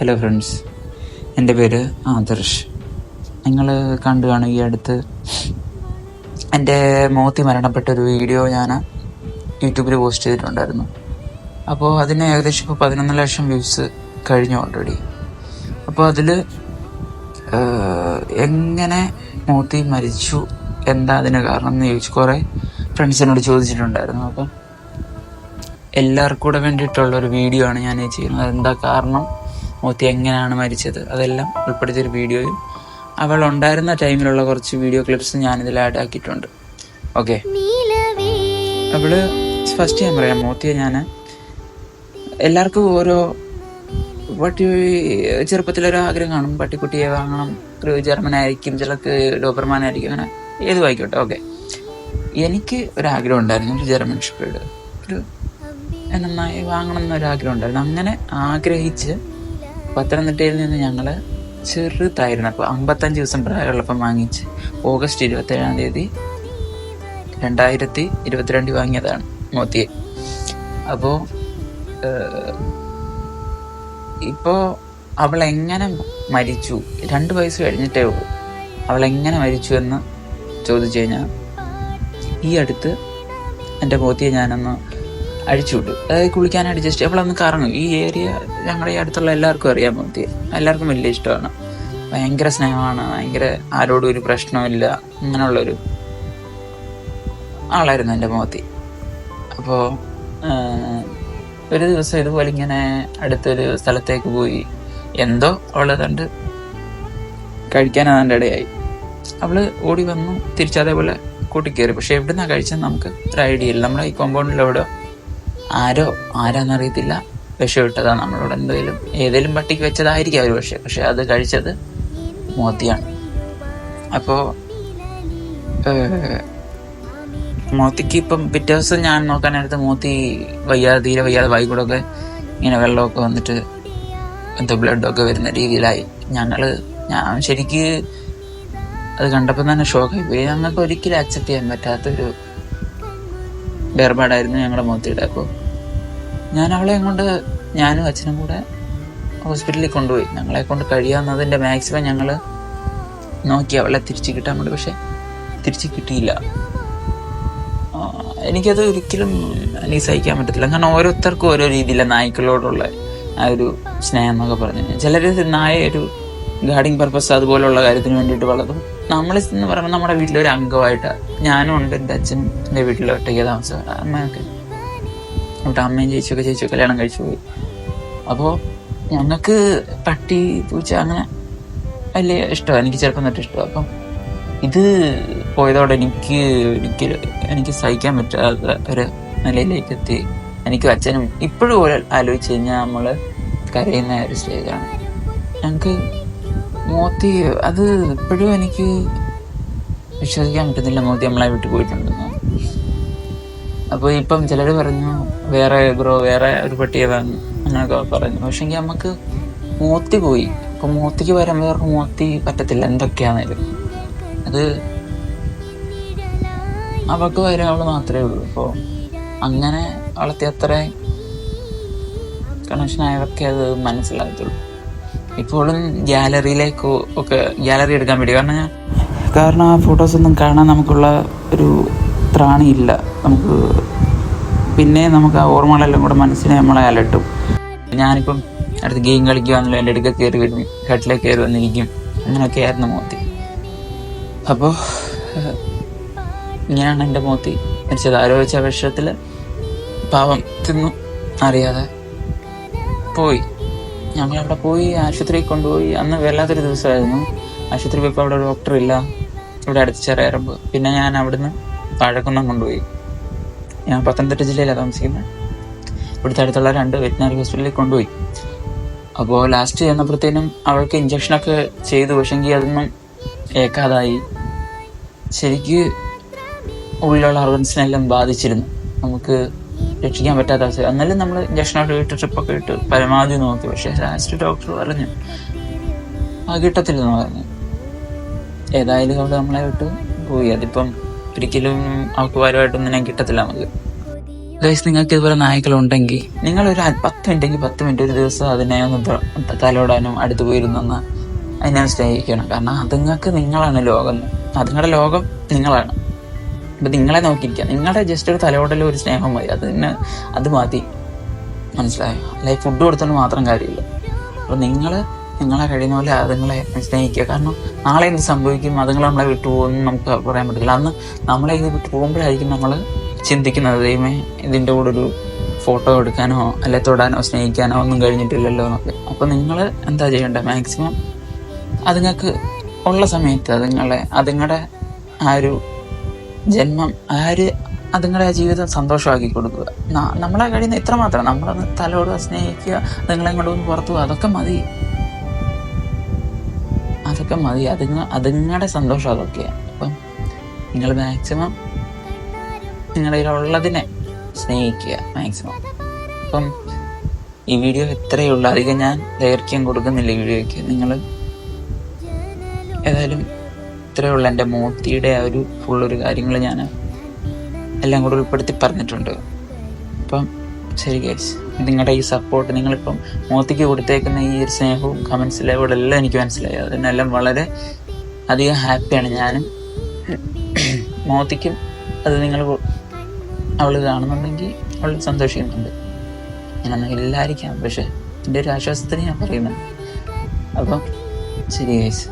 Hello friends എന്റെ പേര് ആദർശ്. നിങ്ങൾ കണ്ടു കാണും ഈ അടുത്ത്. എന്റെ മോത്തി മരണപ്പെട്ട ഒരു വീഡിയോ ഞാൻ യൂട്യൂബിൽ പോസ്റ്റ് ചെയ്തിട്ടുണ്ടായിരുന്നു. അപ്പോൾ അതിന് ഏകദേശം ഇപ്പോൾ പതിനൊന്ന് ലക്ഷം വ്യൂസ് കഴിഞ്ഞു ഓൾറെഡി അപ്പോൾ അതിൽ എങ്ങനെ മോത്തി മരിച്ചു എന്താ അതിന് കാരണം എന്ന് ചോദിച്ചു കുറേ ഫ്രണ്ട്സിനോട് ചോദിച്ചിട്ടുണ്ടായിരുന്നു. അപ്പം എല്ലാവർക്കും കൂടെ വേണ്ടിയിട്ടുള്ള ഒരു വീഡിയോ ആണ് ഞാൻ ചെയ്യുന്നത്. എന്താ കാരണം? മോത്തി എങ്ങനെയാണ് മരിച്ചത്? അതെല്ലാം ഉൾപ്പെടുത്തിയൊരു വീഡിയോയും അവൾ ഉണ്ടായിരുന്ന ടൈമിലുള്ള കുറച്ച് വീഡിയോ ക്ലിപ്സ് ഞാൻ ഇതിൽ ആഡ് ആക്കിയിട്ടുണ്ട്. ഓക്കെ അവൾ ഫസ്റ്റ് ഞാൻ പറയാം മൂത്തിയെ ഞാൻ എല്ലാവർക്കും ഓരോ പട്ടി ചെറുപ്പത്തിലൊരു ആഗ്രഹം കാണും. പട്ടിക്കുട്ടിയെ വാങ്ങണം ഒരു ജർമ്മനായിരിക്കും ചിലർക്ക് ഡോബർമാനായിരിക്കും അങ്ങനെ ഏത് വായിക്കോട്ടെ? ഓക്കെ എനിക്ക് ഒരാഗ്രഹം ഉണ്ടായിരുന്നു ഒരു ജർമ്മൻ ഷെപ്പേർഡ് ഒരു നന്നായി വാങ്ങണം എന്നൊരാഗ്രഹം ഉണ്ടായിരുന്നു. അങ്ങനെ ആഗ്രഹിച്ച് പത്തനംതിട്ടയിൽ നിന്ന് ഞങ്ങൾ ചെറുതായിരുന്നു. അപ്പോൾ അമ്പത്തഞ്ച് ദിവസം പ്രായമുള്ളപ്പം വാങ്ങിച്ച് ഓഗസ്റ്റ് ഇരുപത്തേഴാം തീയതി രണ്ടായിരത്തി ഇരുപത്തിരണ്ടിൽ വാങ്ങിയതാണ് മോത്തിയെ. അപ്പോൾ ഇപ്പോൾ അവൾ എങ്ങനെ മരിച്ചു? രണ്ട് വയസ്സ് കഴിഞ്ഞിട്ടേ ഉള്ളൂ. അവൾ എങ്ങനെ മരിച്ചു എന്ന് ചോദിച്ചു കഴിഞ്ഞാൽ ഈ അടുത്ത് എന്റെ മോത്തിയെ ഞാനൊന്ന് അഴിച്ചുവിട്ടു അതായത് കുളിക്കാനായിട്ട് ജസ്റ്റ് അവളൊന്ന് കറങ്ങും. ഈ ഏരിയ ഞങ്ങളുടെ ഈ അടുത്തുള്ള എല്ലാവർക്കും അറിയാൻ പറ്റി എല്ലാവർക്കും വലിയ ഇഷ്ടമാണ്. ഭയങ്കര സ്നേഹമാണ്. ഭയങ്കര ആരോടും ഒരു പ്രശ്നമില്ല അങ്ങനെയുള്ളൊരു ആളായിരുന്നു എന്റെ മോത്തി അപ്പോൾ ഒരു ദിവസം ഇതുപോലെ ഇങ്ങനെ അടുത്തൊരു സ്ഥലത്തേക്ക് പോയി. എന്തോ അവളെ കണ്ട് കഴിക്കാൻ അതിന്റെ ഇടയായി. അവൾ ഓടി വന്നു. തിരിച്ചതേപോലെ കൂട്ടിക്കയറി പക്ഷെ എവിടുന്നാ കഴിച്ചെന്ന് നമുക്ക് ഒരു ഐഡിയ ഇല്ല. നമ്മുടെ ഈ കോമ്പൗണ്ടിൽ എവിടെ ആരോ ആരാന്നറിയത്തില്ല. വിഷം ഇട്ടതാ നമ്മളോട് എന്തെങ്കിലും ഏതെങ്കിലും പട്ടിക്ക് വെച്ചതായിരിക്കും അവർ പക്ഷേ പക്ഷെ അത് കഴിച്ചത് മോത്തിയാണ്. അപ്പോൾ മോത്തിക്ക് ഇപ്പം പിറ്റേ ദിവസം ഞാൻ നോക്കാനെടുത്ത് മോത്തി വയ്യാതെ തീരെ വയ്യാതെ വൈകൂടൊക്കെ ഇങ്ങനെ വെള്ളമൊക്കെ വന്നിട്ട് എന്തോ ബ്ലഡൊക്കെ വരുന്ന രീതിയിലായി. ഞങ്ങൾ ഞാൻ ശരിക്ക് അത് കണ്ടപ്പോൾ തന്നെ ഷോക്കായി പോയി. ഞങ്ങൾക്ക് ഒരിക്കലും അക്സെപ്റ്റ് ചെയ്യാൻ പറ്റാത്തൊരു വേർപാടായിരുന്നു ഞങ്ങളുടെ മോത്തിയുടെ അപ്പോൾ ഞാൻ അവളെ കൊണ്ട് ഞാനും അച്ഛനും കൂടെ ഹോസ്പിറ്റലിൽ കൊണ്ടുപോയി. ഞങ്ങളെ കൊണ്ട് കഴിയാവുന്നതിന്റെ മാക്സിമം ഞങ്ങൾ നോക്കി അവളെ തിരിച്ചു കിട്ടാൻ വേണ്ടി. പക്ഷെ തിരിച്ചു കിട്ടിയില്ല. എനിക്കത് ഒരിക്കലും എനിക്ക് സഹിക്കാൻ പറ്റത്തില്ല. കാരണം ഓരോരുത്തർക്കും ഓരോ രീതിയിലെ നായ്ക്കളോടുള്ള ആ ഒരു സ്നേഹം എന്നൊക്കെ പറഞ്ഞു ചിലർ നായ ഒരു ഗാർഡിങ് പർപ്പസ് അതുപോലുള്ള കാര്യത്തിന് വേണ്ടിയിട്ട് വളർത്തും നമ്മൾ എന്ന് പറയുമ്പോൾ നമ്മുടെ വീട്ടിലൊരു അംഗമായിട്ട് ഞാനും ഉണ്ട് എന്റെ അച്ഛൻ എന്റെ വീട്ടിൽ ഒറ്റയ്ക്ക് താമസം അമ്മയൊക്കെ എന്നിട്ട് അമ്മയും ചേച്ചിയൊക്കെ ചേച്ചി കല്യാണം കഴിച്ചു പോയി. അപ്പോൾ ഞങ്ങൾക്ക് പട്ടി പൂച്ച അങ്ങനെ വലിയ ഇഷ്ടമാണ് എനിക്ക് ചെറുപ്പം തൊട്ട് ഇഷ്ടമാണ്. അപ്പം ഇത് പോയതോടെ എനിക്ക് എനിക്ക് എനിക്ക് സഹിക്കാൻ പറ്റാത്ത ഒരു നിലയിലേക്ക് എത്തി. എനിക്കും അച്ഛനും ഇപ്പോഴും ആലോചിച്ച് കഴിഞ്ഞാൽ നമ്മൾ കരയുന്ന ഒരു സ്റ്റേജാണ് ഞങ്ങൾക്ക് മോത്തി അത് ഇപ്പോഴും എനിക്ക് വിശ്വസിക്കാൻ പറ്റുന്നില്ല. മോത്തി നമ്മളെ വിട്ടു പോയിട്ടുണ്ടെന്ന്. അപ്പോൾ ഇപ്പം ചിലർ പറഞ്ഞു വേറെ ബ്രോ വേറെ ഒരു പട്ടിയതാണ് എന്നൊക്കെ പറഞ്ഞു. പക്ഷെങ്കിൽ നമുക്ക് മോത്തി പോയി. അപ്പം മോത്തിക്ക് പകരം വേറെ മോത്തി പറ്റത്തില്ല. എന്തൊക്കെയാണേലും. അത് അവൾക്ക് പകരം അവൾ മാത്രമേ ഉള്ളൂ. അപ്പോൾ അങ്ങനെ വളർത്തി അത്ര കണക്ഷൻ ആയവർക്ക് അത് മനസ്സിലാകത്തുള്ളൂ. ഇപ്പോഴും ഗ്യാലറിയിലേക്ക് ഒക്കെ ഗ്യാലറി എടുക്കാൻ വേണ്ടി. കാരണം ഞാൻ കാരണം ആ ഫോട്ടോസ് ഒന്നും കാണാൻ നമുക്കുള്ള ഒരു ത്രാണിയില്ല. നമുക്ക് പിന്നെ നമുക്ക് ആ ഓർമ്മകളെല്ലാം കൂടെ മനസ്സിനെ നമ്മളെ അലട്ടും. ഞാനിപ്പം അടുത്ത് ഗെയിം കളിക്കുവാണല്ലോ എന്റെ അടുക്ക കയറി വരും ഘട്ടിലേക്ക് കയറി വന്നിരിക്കും. അങ്ങനെയൊക്കെ ആയിരുന്നു മോത്തി. അപ്പോൾ ഇങ്ങനെയാണ് എന്റെ മോത്തി മരിച്ചത്. ആരോപിച്ച വിഷയത്തിൽ പാവം തിന്നു. അറിയാതെ പോയി. ഞങ്ങൾ അവിടെ പോയി ആശുപത്രിയിൽ കൊണ്ടുപോയി. അന്ന് വല്ലാത്തൊരു ദിവസമായിരുന്നു. ആശുപത്രി പോയപ്പോൾ അവിടെ ഡോക്ടർ ഇല്ല. ഇവിടെ അടുത്ത് ചെറിയറമ്പ് പിന്നെ ഞാൻ അവിടുന്ന് താഴെക്കുന്നം കൊണ്ടുപോയി. ഞാൻ പത്തനംതിട്ട ജില്ലയിലാണ് താമസിക്കുന്നത് ഇവിടുത്തെ അടുത്തുള്ള രണ്ട് വെറ്റിനറി ഹോസ്പിറ്റലിൽ കൊണ്ടുപോയി. അപ്പോൾ ലാസ്റ്റ് ചെന്നപ്പോഴത്തേനും അവൾക്ക് ഇഞ്ചക്ഷനൊക്കെ ചെയ്തു. പക്ഷെങ്കിൽ അതൊന്നും ഏക്കാതായി. ശരിക്ക് ഉള്ളിലുള്ള ഓർഗൻസിനെല്ലാം ബാധിച്ചിരുന്നു. നമുക്ക് രക്ഷിക്കാൻ പറ്റാത്ത അവസ്ഥ. എന്നാലും നമ്മൾ ഇഞ്ചക്ഷനൊക്കെ ഇട്ട് ട്രിപ്പൊക്കെ ഇട്ട് പരമാവധി നോക്കി. പക്ഷേ ലാസ്റ്റ് ഡോക്ടർ പറഞ്ഞു ആ കിട്ടത്തില്ലെന്ന് പറഞ്ഞു. ഏതായാലും അവിടെ നമ്മളെ വിട്ട് പോയി. അതിപ്പം ഒരിക്കലും അവൾക്ക് ഞാൻ കിട്ടത്തില്ല നമുക്ക്. ഗൈസ് നിങ്ങൾക്ക് ഇതുപോലെ നായ്ക്കളുണ്ടെങ്കിൽ നിങ്ങളൊരു ഒരു മിനിറ്റ് മിനിറ്റെങ്കിൽ പത്ത് മിനിറ്റ് ഒരു ദിവസം അതിനെ ഒന്ന് തലോടാനും അടുത്ത് പോയിരുന്നൊന്ന് അതിനെ സ്നേഹിക്കണം. കാരണം അതുങ്ങൾക്ക് നിങ്ങളാണ് ലോകം. അതുങ്ങളുടെ ലോകം നിങ്ങളാണ്. അപ്പൊ നിങ്ങളെ നോക്കിയിരിക്കുക നിങ്ങളുടെ ജസ്റ്റ് ഒരു തലോടലും ഒരു സ്നേഹം മതി അത് തന്നെ അത് മതി. മനസ്സിലായോ? അല്ലെങ്കിൽ ഫുഡ് കൊടുത്തോണ്ട് മാത്രം കാര്യമില്ല. അപ്പം നിങ്ങൾ നിങ്ങളെ കഴിയുന്ന പോലെ അതുങ്ങളെ സ്നേഹിക്കുക. കാരണം നാളെ എന്ത് സംഭവിക്കും? അതുങ്ങൾ നമ്മളെ വിട്ടു പോകുമെന്ന് നമുക്ക് പറയാൻ പറ്റില്ല അന്ന് നമ്മളെ ഇത് വിട്ടു പോകുമ്പോഴായിരിക്കും നമ്മൾ ചിന്തിക്കുന്നത് ദൈവമേ ഇതിന്റെ കൂടെ ഒരു ഫോട്ടോ എടുക്കാനോ അല്ലെ തൊടാനോ സ്നേഹിക്കാനോ ഒന്നും കഴിഞ്ഞിട്ടില്ലല്ലോ എന്നൊക്കെ. അപ്പം നിങ്ങൾ എന്താ ചെയ്യേണ്ടത് മാക്സിമം അതുങ്ങൾക്ക് ഉള്ള സമയത്ത് അതുങ്ങളെ അതുങ്ങളുടെ ആ ഒരു ജന്മം ആര് അതുങ്ങളുടെ ആ ജീവിതം സന്തോഷമാക്കി കൊടുക്കുക. നമ്മളെ കഴിയുന്ന ഇത്ര മാത്രം നമ്മളൊന്ന് തലോട് സ്നേഹിക്കുക ഇങ്ങോട്ട് ഒന്ന് പുറത്തു പോകുക അതൊക്കെ മതി. അതൊക്കെ മതി. അതുങ്ങ അതുങ്ങളുടെ സന്തോഷം അതൊക്കെയാണ് അപ്പം നിങ്ങൾ മാക്സിമം നിങ്ങളുടെ കയ്യിലുള്ളതിനെ സ്നേഹിക്കുക മാക്സിമം. അപ്പം ഈ വീഡിയോ ഇത്രയേ ഉള്ളൂ. അധികം ഞാൻ ദൈർഘ്യം കൊടുക്കുന്നില്ല ഈ വീഡിയോയ്ക്ക്. നിങ്ങൾ ഏതായാലും ഇത്രയേ ഉള്ളൂ എന്റെ മോത്തിയുടെ ആ ഒരു ഫുള്ളൊരു കാര്യങ്ങൾ ഞാൻ എല്ലാം കൂടെ ഉൾപ്പെടുത്തി പറഞ്ഞിട്ടുണ്ട്. അപ്പം ശരി ഗൈസ് നിങ്ങളുടെ ഈ സപ്പോർട്ട് നിങ്ങളിപ്പം മോത്തിക്ക് കൊടുത്തേക്കുന്ന ഈ ഒരു സ്നേഹവും കമൻസ് ലെവലും എല്ലാം എനിക്ക് മനസ്സിലായി. അതിനെല്ലാം വളരെ അധികം ഹാപ്പിയാണ് ഞാനും. മോത്തിക്കും അത് നിങ്ങൾ അവൾ കാണുന്നുണ്ടെങ്കിൽ അവൾ സന്തോഷിക്കുന്നുണ്ട്. ഞാനൊന്നും ഇല്ലായിരിക്കാം പക്ഷെ എന്റെ ഒരു ആശ്വാസത്തിന് ഞാൻ പറയുന്നത് അപ്പം ശരി ഗൈസ്